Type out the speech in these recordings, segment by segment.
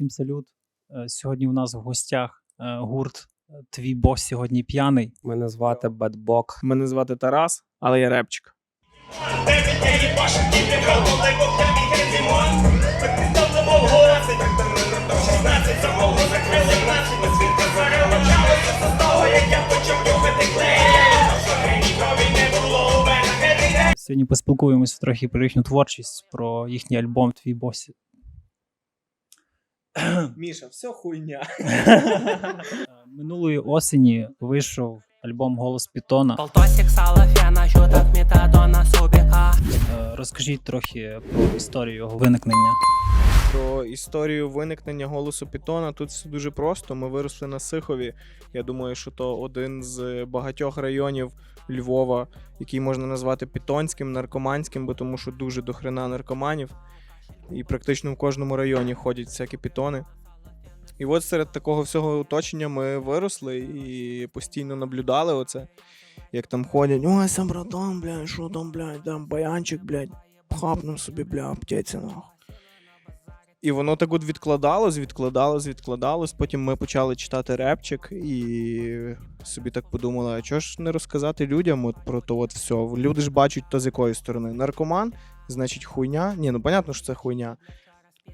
Всім салют. Е, Сьогодні у нас в гостях е, гурт е, Твій бос сьогодні п'яний. Мене звати Бетбок. Мене звати Тарас, але я репчик. Сьогодні поспілкуємось трохи про їхню творчість, про їхній альбом Твій бос. Міша, все хуйня. Е, Минулої осені вийшов альбом Голос Пітона. Полтосик салафена, щуток метадона субика Е, Розкажіть трохи про історію його виникнення. Про історію виникнення голосу Пітона тут все дуже просто. Ми виросли на Сихові. Я думаю, що то один з багатьох районів Львова, який можна назвати пітонським, наркоманським, бо тому що дуже дохрена наркоманів. І практично в кожному районі ходять всякі пітони. І от серед такого всього оточення ми виросли і постійно наблюдали оце. Як там ходять, ой, сам братан, блядь, що там, блядь, там баянчик, блядь, хапнув собі, бля, аптеці, нахуй. І воно так от відкладалось, відкладалось, відкладалось. Потім ми почали читати репчик і собі так подумали, а чого ж не розказати людям от про то от все. Люди ж бачать то з якої сторони. Наркоман, значить, хуйня. Ні, ну понятно, що це хуйня.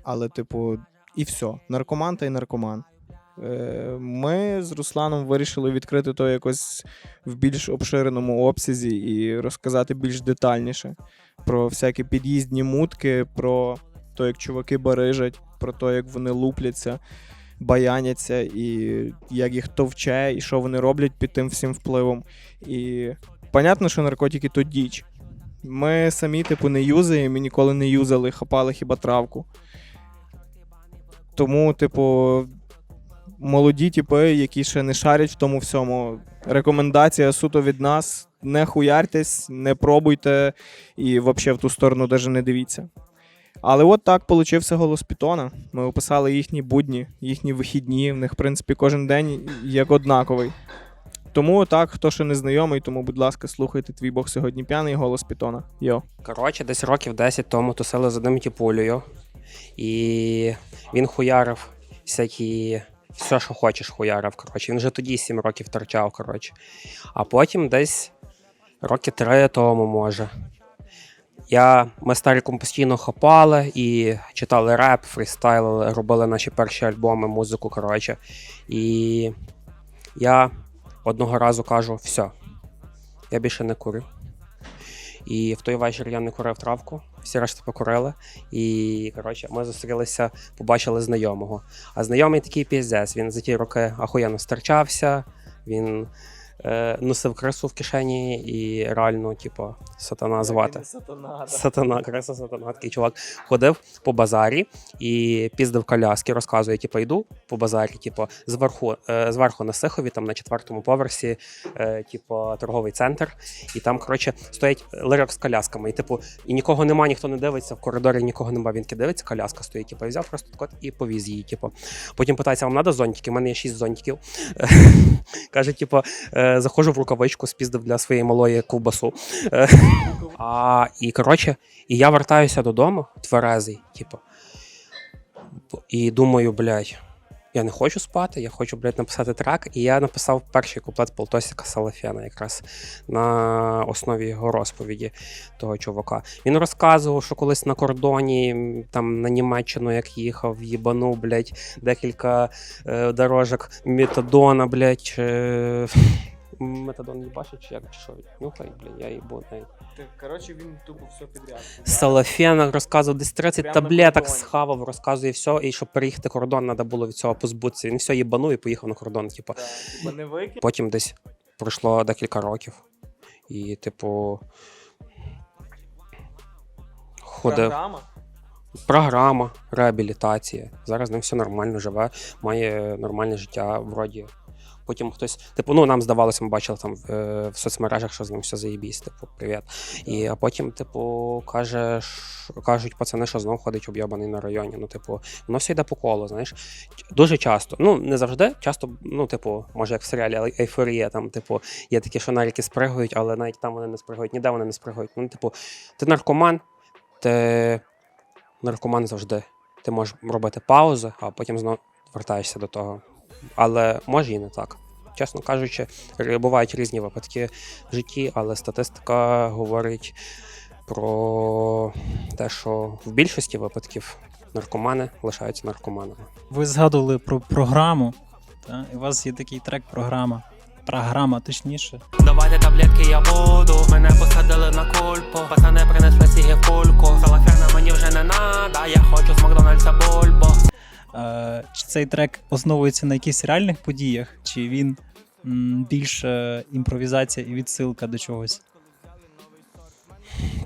Але, типу, і все. Наркоман та й наркоман. Е, Ми з Русланом вирішили відкрити то якось в більш обширеному обсязі і розказати більш детальніше про всякі під'їздні мутки, про то, як чуваки барижать, про те, як вони лупляться, баяняться, і як їх товче, і що вони роблять під тим всім впливом. І понятно, що наркотики то діч. Ми самі, типу, не юзаємо і ніколи не юзали, хапали хіба травку. Тому, типу, молоді типи, які ще не шарять в тому всьому. Рекомендація суто від нас: не хуяртесь, не пробуйте і взагалі в ту сторону навіть не дивіться. Але от так получився голос Пітона. Ми описали їхні будні, їхні вихідні. В них, в принципі, кожен день як однаковий. Тому так, хто ще не знайомий, тому, будь ласка, слухайте твій Бог сьогодні п'яний голос Пітона. Йо. Коротше, десь років 10 тому тусили з одним тіпулею. І він хуярив всякі. Все, що хочеш, хуярив. Коротше. Він вже тоді 7 років торчав, коротше. А потім десь роки 3 тому, може. Я, ми з Таріком постійно хапали і читали реп, фрістайлили, робили наші перші альбоми, музику, коротше. І я одного разу кажу: все, я більше не курю. І в той вечір я не курив травку, всі решта покурили. І коротше, ми зустрілися, побачили знайомого. А знайомий такий піздець. Він за ті роки ахуєнно старчався, він е, носив крису в кишені і реально, типу, сатана звати. Сатана, криса сатана. Такий чувак ходив по базарі і піздив коляски, розказує, типу, йду по базарі, типу, зверху, е, зверху на Сихові, там на четвертому поверсі, е, типу, торговий центр. І там, коротше, стоять ларьок з колясками. І, типу, і нікого нема, ніхто не дивиться, в коридорі нікого нема. Він дивиться, коляска стоїть, типу, взяв просто так от і повіз її. Типу. Потім питається, вам треба зонтики? У мене є шість зонтиків. Каже, типу, е, заходжу в рукавичку, спіздив для своєї малої ковбасу. Е, А, і коротше, і я вертаюся додому, тверезий, типу. І думаю, блядь, я не хочу спати, я хочу, блядь, написати трек. І я написав перший куплет Полтосіка Салафяна, якраз на основі його розповіді того чувака. Він розказував, що колись на кордоні, там на Німеччину, як їхав, їбанув, блядь, декілька е, дорожок метадона, блядь. Е, метадон не бачить, чи як чи що, нюхай, блядь, я їбу навіть. Коротше, він тупо все підряд. Салафєна розказував десь 30 Прямо таблеток схавав, розказує все, і щоб переїхати кордон, треба було від цього позбутися. Він все їбанув і поїхав на кордон. Типу. Типа не викид. Потім десь пройшло декілька років. І, типу. Ходив. Програма. Програма, реабілітація. Зараз з ним все нормально живе, має нормальне життя вроді. Потім хтось, типу, ну нам здавалося, ми бачили там в, е, в соцмережах, що з ним все заєбісь, типу, привіт. І а потім, типу, каже, кажуть пацани, що знов ходить об'єбаний на районі. Ну, типу, воно все йде по колу, знаєш. Дуже часто. Ну, не завжди, часто, ну, типу, може, як в серіалі «Ей- Ейфорія, там, типу, є такі, що наріки спригають, але навіть там вони не спригають, ніде вони не спригають. Ну, типу, ти наркоман, ти наркоман завжди. ти можеш робити паузи, а потім знову вертаєшся до того. Але може і не так. Чесно кажучи, бувають різні випадки в житті, але статистика говорить про те, що в більшості випадків наркомани лишаються наркоманами. Ви згадували про програму. Та? І у вас є такий трек програма. Програма, точніше. Давайте таблетки я буду. Мене посадили на кульпу. Пацани принесли сіги в кульку. Салафяна мені вже не надо. Я хочу з Макдональдса бульбу. Чи цей трек основується на якихось реальних подіях, чи він більше імпровізація і відсилка до чогось?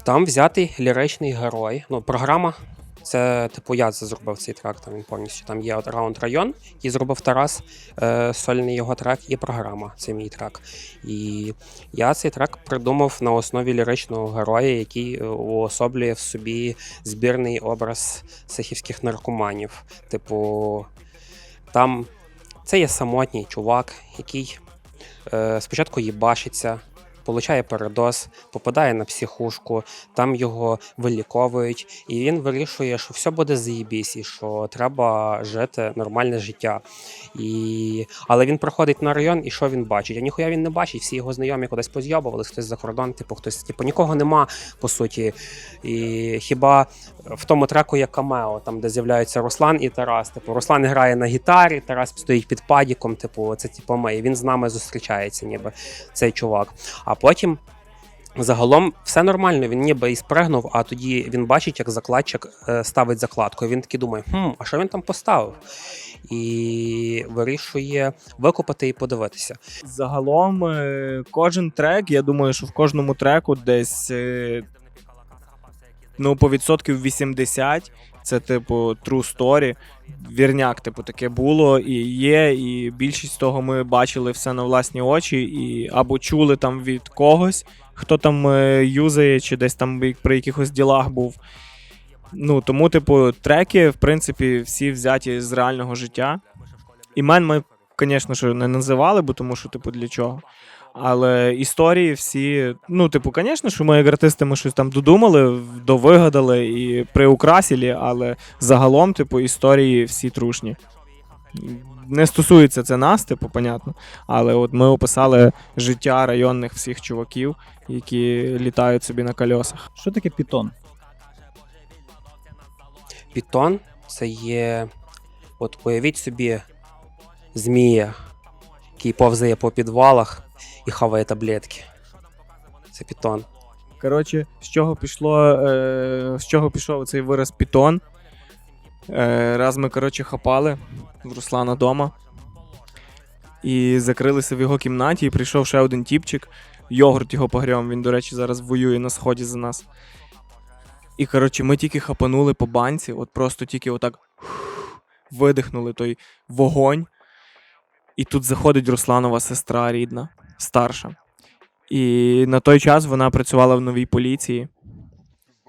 Там взятий ліричний герой. Ну, програма. Це типу я зробив цей трек. Там він повністю. Там є от раунд район, який зробив Тарас, е, сольний його трек, і програма. Це мій трек. І я цей трек придумав на основі ліричного героя, який е, уособлює в собі збірний образ сихівських наркоманів. Типу, там це є самотній чувак, який е, спочатку їбашиться, получає передоз, попадає на психушку, там його виліковують, і він вирішує, що все буде заєбісь, і що треба жити нормальне життя. І... Але він приходить на район, і що він бачить? А ніхуя він не бачить, всі його знайомі кудись позйобувались, хтось за кордон, типу, хтось, типу, нікого нема, по суті. І хіба в тому треку є камео, там, де з'являються Руслан і Тарас. Типу, Руслан грає на гітарі, Тарас стоїть під падіком, типу, це типу ми. І він з нами зустрічається, ніби цей чувак. А потім. Загалом все нормально, він ніби і спригнув, а тоді він бачить, як закладчик е, ставить закладку. Він такий думає, хм, а що він там поставив? І вирішує викопати і подивитися. Загалом, е, кожен трек, я думаю, що в кожному треку десь е, ну, по відсотків 80 це, типу, true story. Вірняк, типу, таке було і є, і більшість того ми бачили все на власні очі, і або чули там від когось, хто там е, юзає, чи десь там при якихось ділах був. Ну, тому, типу, треки, в принципі, всі взяті з реального життя. Імен ми, звісно не називали, бо тому що, типу, для чого. Але історії всі, ну, типу, звісно, що ми як артисти ми щось там додумали, довигадали і приукрасили, але загалом, типу, історії всі трушні. Не стосується це нас, типу, понятно. Але от ми описали життя районних всіх чуваків, які літають собі на кольосах. Що таке пітон? Пітон це є. От уявіть собі змія, який повзає по підвалах і хаває таблетки. Це пітон. Коротше, з чого пішло, е, з чого пішов цей вираз пітон. Е, раз ми, коротше, хапали в Руслана дома. І закрилися в його кімнаті, і прийшов ще один тіпчик. Йогурт його погрям, він, до речі, зараз воює на сході за нас. І, коротше, ми тільки хапанули по банці, от просто тільки отак видихнули той вогонь. І тут заходить Русланова сестра рідна, старша. І на той час вона працювала в новій поліції.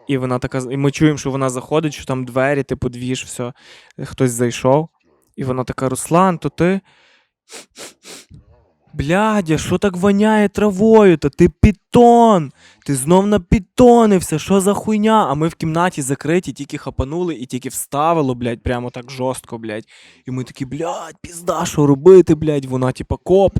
І вона така. І ми чуємо, що вона заходить, що там двері, типу, двіж, все. Хтось зайшов. І вона така: Руслан, то ти. Блядя, що так воняє травою? Та ти пітон! Ти знов напітонився, що за хуйня? А ми в кімнаті закриті, тільки хапанули і тільки вставило, блядь, прямо так жорстко, блядь. І ми такі, блядь, пізда, що робити, блядь, вона, типа, коп.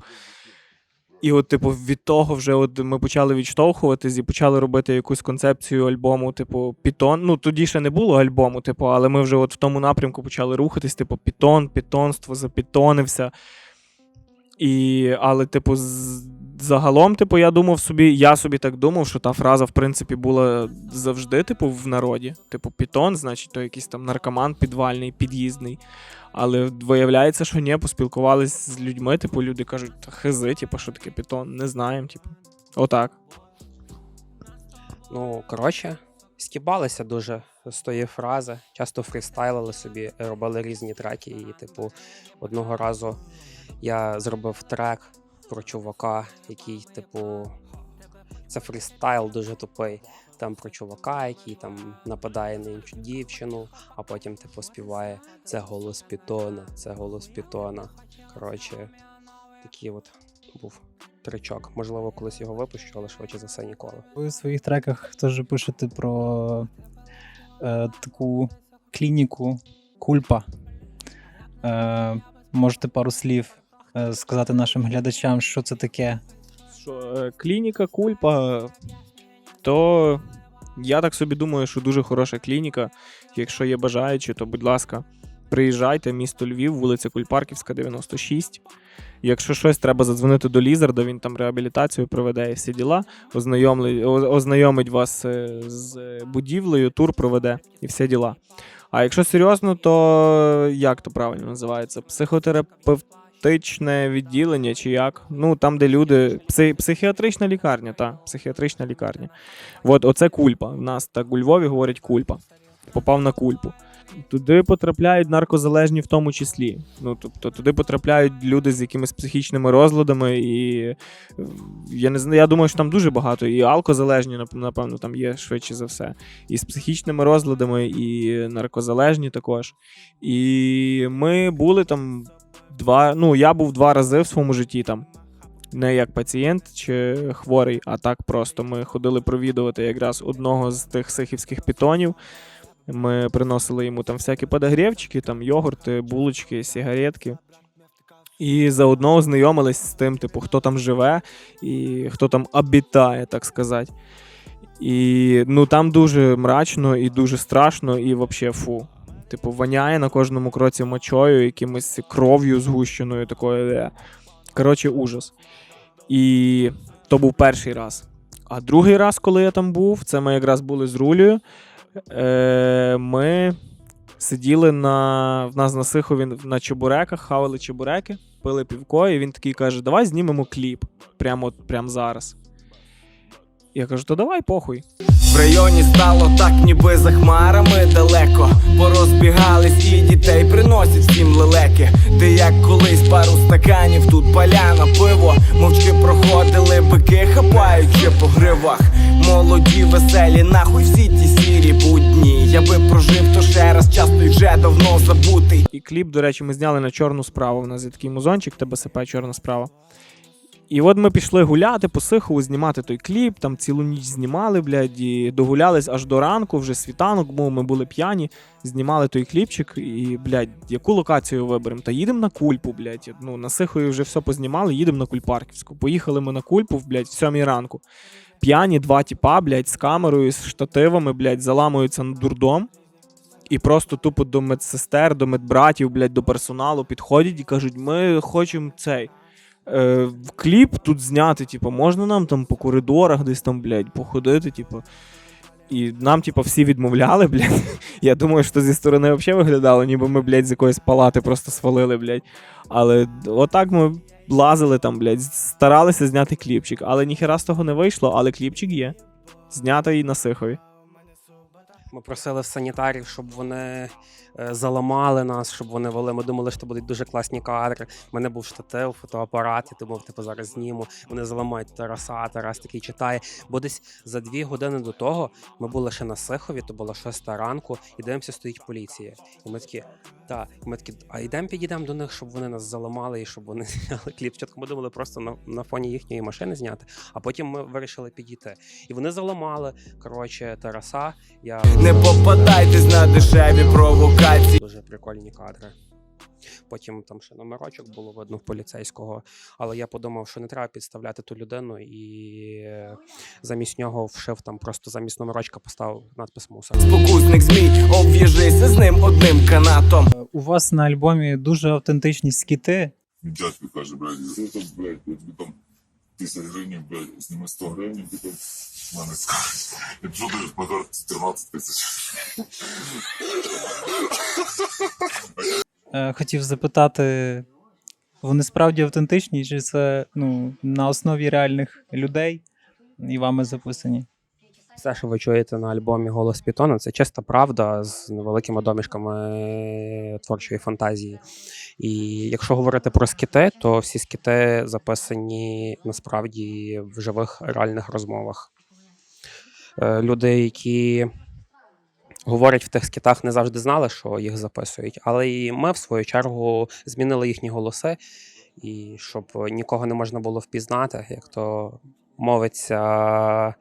І от, типу, від того вже от ми почали відштовхуватись і почали робити якусь концепцію альбому, типу, Пітон. Ну, тоді ще не було альбому, типу, але ми вже от в тому напрямку почали рухатись, типу, Пітон, пітонство, запітонився. І, але, типу, з- загалом, типу, я думав собі, я собі так думав, що та фраза, в принципі, була завжди, типу, в народі. Типу, Пітон, значить, то якийсь там наркоман підвальний, під'їздний. Але виявляється, що ні, поспілкувались з людьми, типу, люди кажуть, хизи, типу, що таке Пітон, не знаємо, типу. Отак. Ну, коротше, стібалися дуже з тої фрази, часто фрістайлили собі, робили різні треки. І, типу, одного разу я зробив трек про чувака, який, типу, це фрістайл дуже тупий. Там про чувака, який там нападає на іншу дівчину, а потім, типу, співає це голос Пітона, це голос Пітона. Коротше, такий от був тричок. Можливо, колись його випущу, але швидше за все ніколи. Ви в своїх треках теж пишете про е, таку клініку Кульпа. Е, можете пару слів сказати нашим глядачам, що це таке? Що е, клініка Кульпа, то я так собі думаю, що дуже хороша клініка. Якщо є бажаючі, то будь ласка, приїжджайте, місто Львів, вулиця Кульпарківська, 96. Якщо щось треба задзвонити до Лізарда, він там реабілітацію проведе і всі діла, ознайомли- о- ознайомить вас е, з будівлею, тур проведе і всі діла. А якщо серйозно, то як то правильно називається? Психотерапевтичне відділення чи як? Ну там, де люди. Пси, психіатрична лікарня, та, психіатрична лікарня. От оце кульпа. В нас так у Львові говорять кульпа. Попав на кульпу. Туди потрапляють наркозалежні в тому числі. Ну, тобто туди потрапляють люди з якимись психічними розладами, і я не знаю, я думаю, що там дуже багато. І алкозалежні, напевно, там є швидше за все. І з психічними розладами, і наркозалежні також. І ми були там два. Ну, я був два рази в своєму житті там. Не як пацієнт чи хворий, а так просто. Ми ходили провідувати якраз одного з тих сихівських пітонів. Ми приносили йому там всякі подогрівчики, там йогурти, булочки, сигаретки. І заодно ознайомились з тим, типу, хто там живе і хто там обітає, так сказати. І ну там дуже мрачно і дуже страшно, і взагалі фу. Типу, воняє на кожному кроці мочою, якимось кров'ю згущеною, такою. Коротше, ужас. І то був перший раз. А другий раз, коли я там був, це ми якраз були з Рулею. Е, ми сиділи на, в нас на Сихові на чебуреках, хавали чебуреки, пили півко, і він такий каже: Давай знімемо кліп прямо, прямо зараз. Я кажу, то давай похуй. В районі стало так, ніби за хмарами далеко. Порозбігались і дітей приносять всім лелеки. Ти як колись пару стаканів, тут поляна, пиво. Мовчки проходили бики, хапаючи по гривах. Молоді, веселі, нахуй всі ті сірі будні. Я би прожив, то ще раз час той вже давно забутий. І кліп, до речі, ми зняли на чорну справу. У нас є такий музончик, ТБСП чорна справа. І от ми пішли гуляти по Сихову, знімати той кліп, там цілу ніч знімали, блядь, і догулялись аж до ранку, вже світанок, був, ми були п'яні, знімали той кліпчик, і, блядь, яку локацію виберемо? Та їдемо на кульпу, блядь. Ну, на Сихові вже все познімали, їдемо на Кульпарківську. Поїхали ми на кульпу, блядь, в сьомій ранку. П'яні два тіпа, блядь, з камерою, з штативами, блядь, заламуються на дурдом. І просто тупо до медсестер, до медбратів, блядь, до персоналу підходять і кажуть, ми хочемо цей. Е, кліп тут зняти, типу, можна нам там по коридорах десь там, блядь, походити, типу. І нам, типу, всі відмовляли, блядь. Я думаю, що зі сторони взагалі виглядало, ніби ми, блядь, з якоїсь палати просто свалили, блядь. Але отак ми лазили там, блядь, старалися зняти кліпчик. Але ніхера з того не вийшло, але кліпчик є. Знятий на Сихові. Ми просили в санітарів, щоб вони заламали нас, щоб вони вели. Ми думали, що будуть дуже класні кадри. У мене був штатив, фотоапарат, я думав, типу зараз зніму. Вони заламають Тараса, Тарас такий читає. Бо десь за дві години до того ми були ще на Сихові, то було шоста ранку, і дивимося, стоїть поліція. І ми такі, та, і ми такі, а йдемо підійдемо до них, щоб вони нас заламали і щоб вони зняли кліп. Спочатку ми думали просто на, на фоні їхньої машини зняти, а потім ми вирішили підійти. І вони заламали коротше Тараса. Я Не попадайтесь на дешеві провокації. Дуже прикольні кадри. Потім там ще номерочок було видно в поліцейського, але я подумав, що не треба підставляти ту людину, і замість нього вшив там просто замість номерочка поставив надпис мусор. Спокусник змій, обв'яжися з ним одним канатом. У вас на альбомі дуже автентичні скіти. Дядько каже, блядь, там, блядь, я тобі там 50 гривень, блядь, зніми 100 гривень, ти там мене. Якщо даєш на карті 13 тисяч. Е, Хотів запитати, вони справді автентичні, чи це ну, на основі реальних людей і вами записані? Все, що ви чуєте на альбомі Голос Пітона, це чиста правда з невеликими домішками творчої фантазії. І якщо говорити про скіти, то всі скіти записані насправді в живих реальних розмовах. Е, Люди, які говорять в тих скітах, не завжди знали, що їх записують, але і ми, в свою чергу, змінили їхні голоси, і щоб нікого не можна було впізнати, як то мовиться.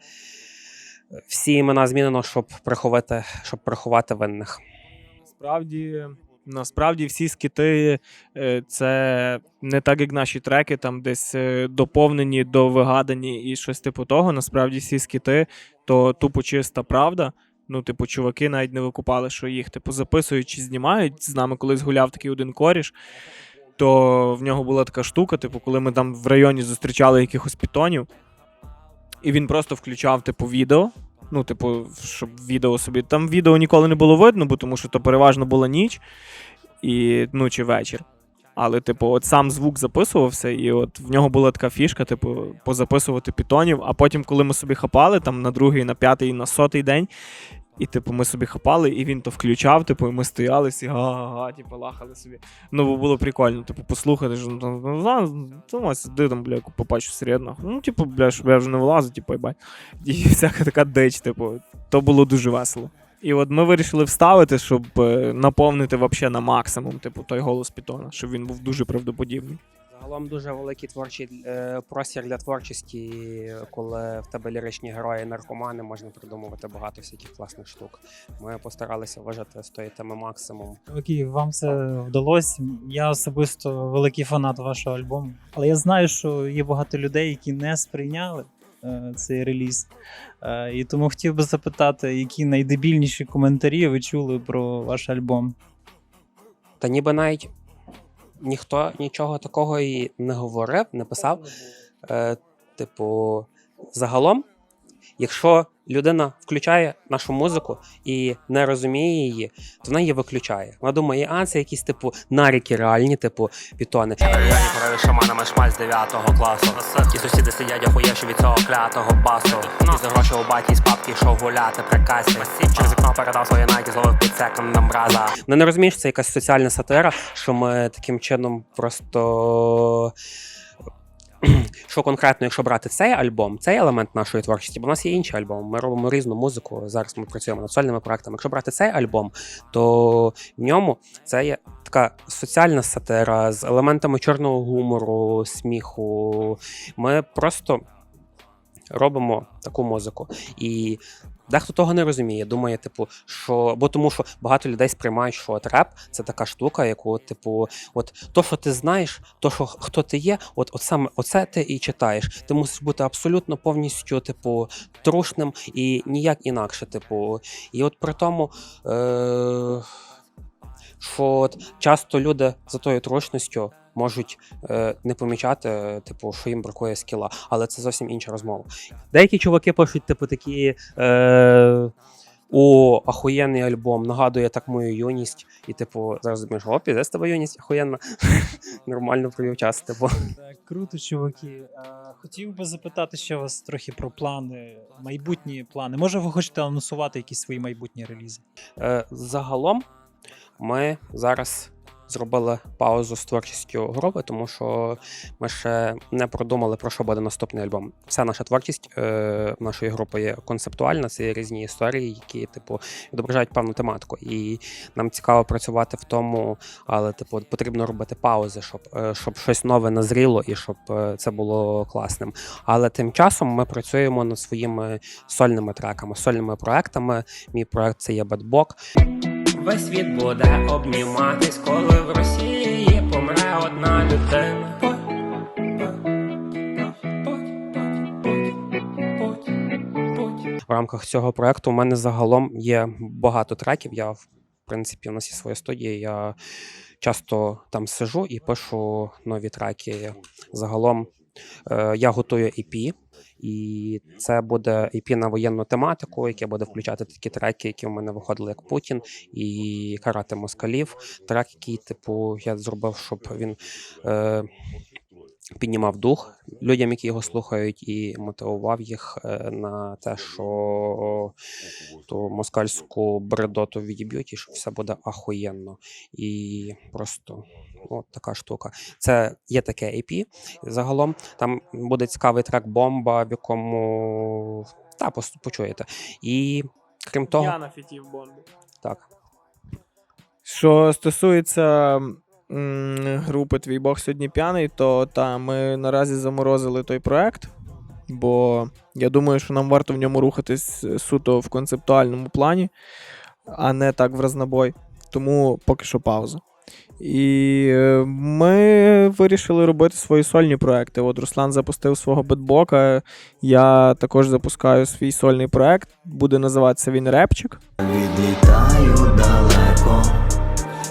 Всі імена змінено, щоб приховати, щоб приховати винних. Насправді Насправді всі скіти е, це не так, як наші треки, там десь е, доповнені, довигадані і щось типу того. Насправді всі скіти то тупо чиста правда. Ну, типу, чуваки навіть не викупали, що їх типу записують чи знімають. З нами колись гуляв такий один коріш. То в нього була така штука, типу, коли ми там в районі зустрічали якихось пітонів, і він просто включав, типу, відео. Ну, типу, щоб відео собі. Там відео ніколи не було видно, бо тому що то переважно була ніч і, ну, чи вечір. Але, типу, от сам звук записувався, і от в нього була така фішка, типу, позаписувати пітонів. А потім, коли ми собі хапали, там на другий, на п'ятий, на сотий день, і, типу, ми собі хапали, і він то включав, типу, і ми стояли всі га-га-га, типу, лахали собі. Ну, бо було прикольно, типу, послухати, що ну, там, сиди там, бля, побачу середно. Ну, типу, бля, щоб я вже не вилазив, типу, їбать. І всяка така дич, типу, то було дуже весело. І от ми вирішили вставити, щоб е, наповнити вообще на максимум, типу, той голос Пітона, щоб він був дуже правдоподібний. Загалом дуже великий творчий е, простір для творчості, коли в тебе ліричні герої, наркомани, можна придумувати багато всяких класних штук. Ми постаралися вважати з тої теми максимум. Окей, вам це вдалося. Я особисто великий фанат вашого альбому. Але я знаю, що є багато людей, які не сприйняли е, цей реліз. Е, і тому хотів би запитати, які найдебільніші коментарі ви чули про ваш альбом. Та ніби навіть ніхто нічого такого і не говорив, не писав. Е, типу, загалом, якщо людина включає нашу музику і не розуміє її, то вона її виключає. Вона думає, а це якісь типу наріки реальні, типу пітони. Крові шаманами шмаль з 9 класу. Ті сусіди сидять, охуєвши від цього клятого басу. І за гроші у баті з папки йшов гуляти при касі. Через вікно передав свої найки, зловив під секундом браза. Ну не розумієш, це якась соціальна сатира, що ми таким чином просто. Що конкретно, якщо брати цей альбом, цей елемент нашої творчості, бо в нас є інші альбоми, ми робимо різну музику. Зараз ми працюємо над сольними проектами. Якщо брати цей альбом, то в ньому це є така соціальна сатира з елементами чорного гумору, сміху. Ми просто робимо таку музику. І дехто того не розуміє. Думає, типу, що бо тому, що багато людей сприймають, що от реп це така штука, яку, типу, от то, що ти знаєш, то, що хто ти є, от, от саме оце ти і читаєш. Ти мусиш бути абсолютно повністю, типу, трушним і ніяк інакше. Типу, і от при тому. Е- що от часто люди за тою трушністю можуть е, не помічати, е, типу, що їм бракує скіла, але це зовсім інша розмова. Деякі чуваки пишуть, типу, такі. Е, о, ахуєнний альбом, нагадує так мою юність. І, типу, зараз думаєш, о, піде з тебе юність, ахуєнна. Нормально провів час, типу. Так, круто, чуваки. Хотів би запитати ще вас трохи про плани, майбутні плани. Може, ви хочете анонсувати якісь свої майбутні релізи? Е, загалом ми зараз зробили паузу з творчістю групи, тому що ми ще не продумали про що буде наступний альбом. Вся наша творчість е, нашої групи є концептуальна, це є різні історії, які типу відображають певну тематику. І нам цікаво працювати в тому, але типу потрібно робити паузи, щоб, е, щоб щось нове назріло і щоб е, це було класним. Але тим часом ми працюємо над своїми сольними треками, сольними проектами. Мій проект це є Бетбок. Весь світ буде обніматись, коли в Росії помре одна людина. В рамках цього проекту у мене загалом є багато треків. Я, в принципі, у нас є своя студія. Я часто там сижу і пишу нові треки. Загалом е, я готую EP, і це буде EP на воєнну тематику, яке буде включати такі треки, які в мене виходили як Путін і Карати москалів. Трек, який, типу, я зробив, щоб він. Е, Піднімав дух людям, які його слухають, і мотивував їх е, на те, що ту москальську бредоту відіб'ють, і що все буде ахуєнно. І просто ну, така штука. Це є таке EP. Загалом там буде цікавий трек бомба, в якому та почуєте. І крім того, Я на фіті в бомбі. так. Що стосується групи Твій Бог сьогодні п'яний, то та, ми наразі заморозили той проект, бо я думаю, що нам варто в ньому рухатись суто в концептуальному плані, а не так в разнобой. Тому поки що пауза. І е, ми вирішили робити свої сольні проекти. От Руслан запустив свого бетбока. Я також запускаю свій сольний проект. Буде називатися він Репчик. Відлітаю далеко,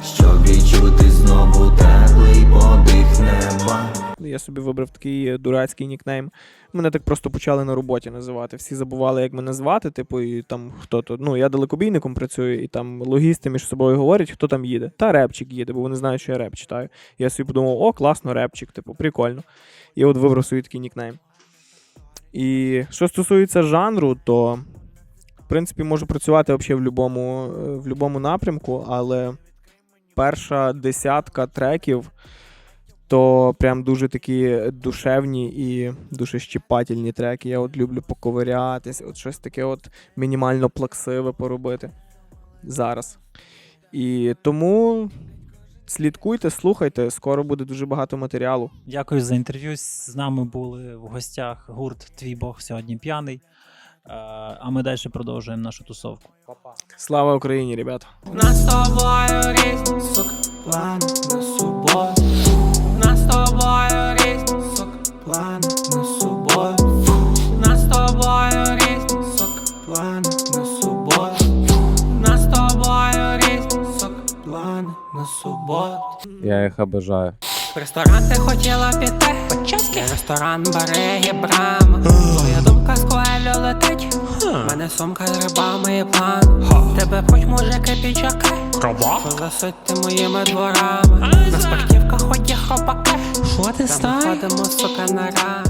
щоб відчути знову теплий подих неба. Я собі вибрав такий е, дурацький нікнейм. Мене так просто почали на роботі називати. Всі забували, як мене звати, типу, і там хто то. Ну, я далекобійником працюю, і там логісти між собою говорять, хто там їде. Та репчик їде, бо вони знають, що я реп читаю. Я собі подумав, о, класно, репчик, типу, прикольно. І от вибрав собі такий нікнейм. І що стосується жанру, то в принципі можу працювати взагалі в будь-якому в будь-якому напрямку, але перша десятка треків то прям дуже такі душевні і дуже щепательні треки. Я от люблю поковирятись, от щось таке от мінімально плаксиве поробити зараз. І тому слідкуйте, слухайте, скоро буде дуже багато матеріалу. Дякую за інтерв'ю. З нами були в гостях гурт Твій Бог сьогодні п'яний. Е, А ми далі продовжуємо нашу тусовку. Слава Україні, ребята! Нас тобою різні, сука, плани на суботу. Нас тобою різні, сука, плани на суботу. Нас тобою різні, сука, плани на суботу. Нас тобою різні, сука, плани на суботу. Я їх обожаю. В ресторан ти хотіла піти Почески Ресторан береги брама Твоя думка з коелю летить Мене сумка з рибами і план. Тебе хоч може піджаки Що ти моїми дворами? На спортівках ході хропаки Що ти Там ходимо, сука, на рам